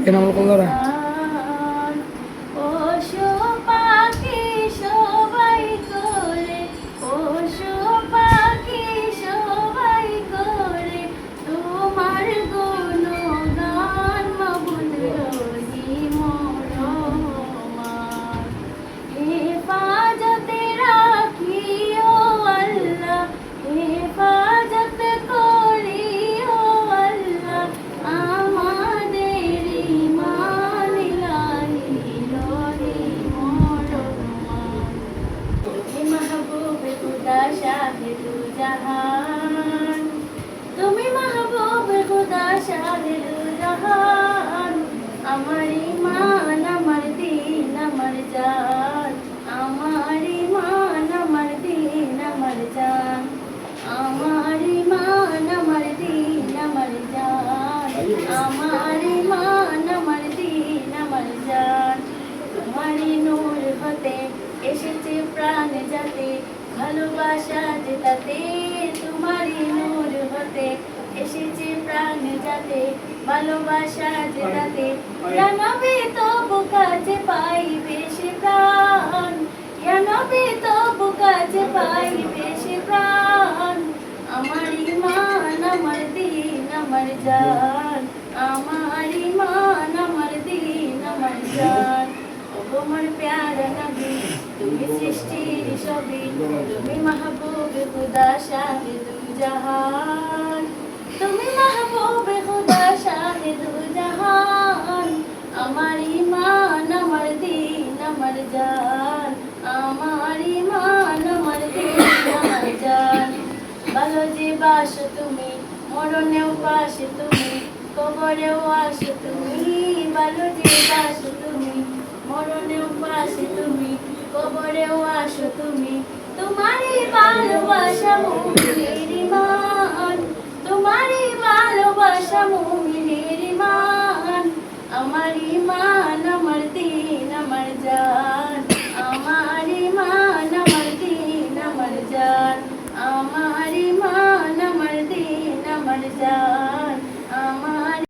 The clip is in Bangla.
Yan ang kulura. শাহিদু ভালোবাসা তোমারই নূর হতে এসেছে প্রাণ যাতে। ভালোবাসা জেতাতে জানাবে তবু কাছে পাইবে সে প্রাণ। জানাবে তবু কাছে পাইবে সে প্রাণ। আমার ইমান, আমার দিন, আমার জান। আমার ইমান, আমার দিন, আমার জান। ও তোমার প্যারা নবী তুমি মাহবুব খুদা শাহিদু জাহান তুমি মাহবুব জাহান আমার ইমান আমার দিন, আমার জান। আমার ইমান আমার দিন, আমার জান। ভালো যে বাস তুমি, মরণেও পাশে তুমি, কবরেও আসে তুমি। ভালো যে বাস পরেও আসো তুমি। তোমারই ভালোবাসা মুমিনের মান তোমারই ভালোবাসা মুমিনের মান আমার ইমান